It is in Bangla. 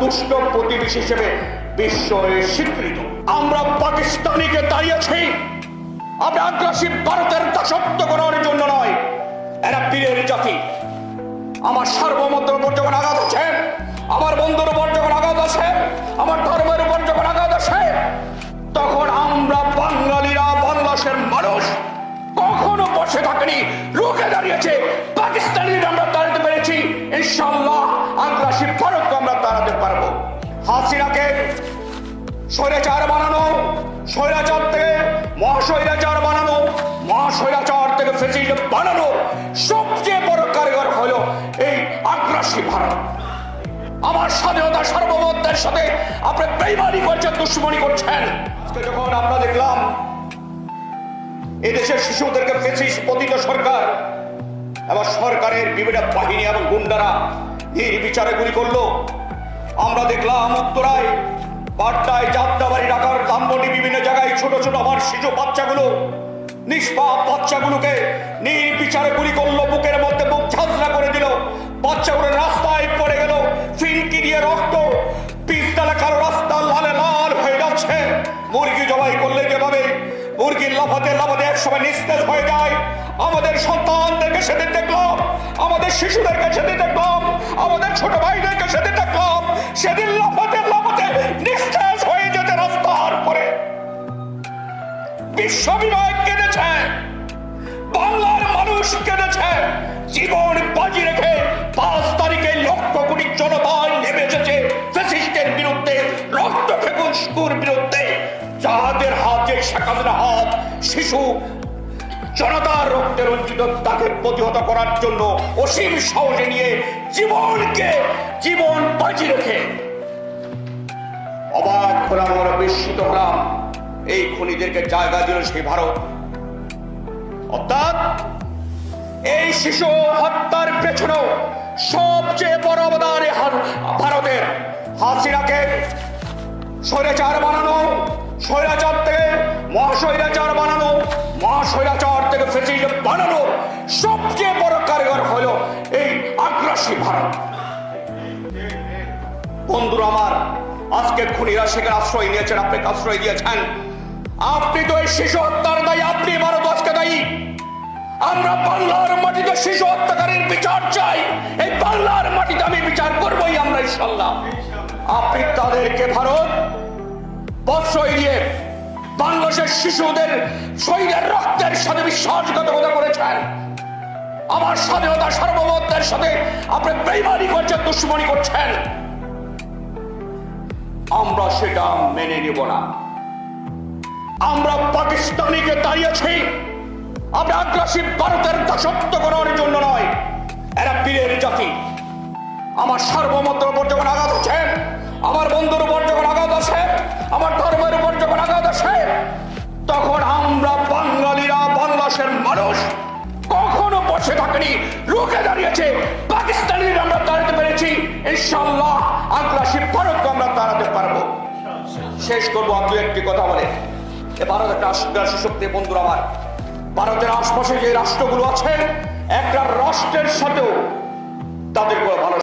দুষ্ট প্রতিবেশী হিসেবে বিশ্বে স্বীকৃত। আমরা পাকিস্তানিকে দাঁড়িয়েছি আমরা আগ্রাসী ভারতের দাসত্ব করার জন্য নয়। এরা পীরের জাতি। আমার সার্বভৌমত্বের উপর যখন আঘাত আছে, আমার বন্ধুর উপর যখন আঘাত আছে, আমার ধর্মের ইনশাল্লাহ আগ্রাসী ভারতকে আমরা দাঁড়াতে পারব। হাসিনাকে স্বৈরাচার বানানো, স্বৈরাচার থেকে মহাস্বৈরাচার বানানো, মহাস্বৈরাচার থেকে ফেসিলিটি বানানো সবচেয়ে বড় কারিগর হলো এই আগ্রাসী ভারত। আমার স্বাধীনতা সার্বভৌমত্বের সাথে আপনি বেইমানি করছেন, দুশ্মনী করছেন। যখন আমরা দেখলাম এদেশের শিশুদেরকে ফেসিস পতিত সরকার এবং সরকারের বিভিন্ন বাহিনী এবং গুন্ডারা নির্বিচারে গুলি করল। আমরা দেখলাম উত্তরায়, বাড্ডায়, যাত্রাবাড়ি ঢাকার ধানমন্ডি বিভিন্ন জায়গায় ছোট ছোট আমার শিশু বাচ্চাগুলো, নিষ্পাপ বাচ্চাগুলোকে নির্বিচারে গুলি করল, বুকের মধ্যে বুক যাচ্ছে মুরগি জবাই করলে যেভাবে মুরগির লাফাতে লাফাতে একসময় নিস্তেজ হয়ে যায়। আমাদের সন্তানদেরকে সেদিন দেখলাম, আমাদের শিশুদেরকে সেদিন দেখলাম, আমাদের ছোট ভাইদেরকে সেদিন দেখলাম, সেদিন লাফাতে লাফাতে নিস্তেজ হয়ে যেতে রাস্তার পরে। বিশ্ববিনয় কেঁদেছে, বাংলার মানুষ কেঁদেছে, জীবন বাজি রেখে হাতে শেখাদের হাত শিশু জনতার রক্তে রঞ্জিত তাকে প্রতিহত করার জন্য অসীম সাহসে নিয়ে জীবনকে জীবন বাজি রেখে অবাক হলাম আমরা বিস্মিত হলাম এই খুনিদেরকে জায়গা দিল সেই ভারত। অর্থাৎ এই শিশু হত্যার পেছনেও সবচেয়ে বড় অবদান ভারতের। হাসিনাকে স্বৈরাচার বানানো, স্বৈরাচার থেকে মহাস্বৈরাচার বানানো মহাস্বৈরাচার থেকে ফেসিলিটি বানানো সবচেয়ে বড় কারিগর হলো এই আগ্রাসী ভারত। বন্ধুরা আমার, আজকে খুনিরা সেখানে আশ্রয় নিয়েছেন, আপনি আশ্রয় দিয়েছেন। আপনি তো এই শিশু হত্যার দায়ী, আপনি ভারত আজকে দায়ী। আমরা বাংলার মাটিতে শিশু হত্যাকারীর বিচার চাই। এই বাংলার মাটিতে আমি বিচার করবোই আমরা ইনশাল্লাহ আপনি তাদেরকে ভারত বৎসই দিয়ে বাংলাদেশের শিশুদের শহীদের রক্তের সাথে বিশ্বাসঘাতকতা করেছেন। আমার স্বাধীনতা সার্বভৌমত্বের সাথে আপনি বেইমানি করছেন, দুশ্মনী করছেন। আমরা সেটা মেনে নিব না। আমরা পাকিস্তানিকে দাঁড়িয়েছি। আমরা আগ্রাসী ভারতের দাসত্ব করার জন্য নয়। এরা পীরের জাতি। আমার সার্বভৌমত্বের উপর যখন বাংলাদেশের মানুষ কখনো বসে থাকেনি। রুখে দাঁড়িয়েছে। পাকিস্তানিরা আমরা দাঁড়াতে পেরেছি। ইনশাল্লাহ আগ্রাসী ভারতকে আমরা দাঁড়াতে পারব। শেষ করব আপনি একটি কথা বলে। ভারত একটা আগ্রাসী শক্তি, বন্ধুরা আমার। ভারতের আশপাশে যে রাষ্ট্রগুলো আছে, একটা রাষ্ট্রের সাথেও তাদের কোনো ভালো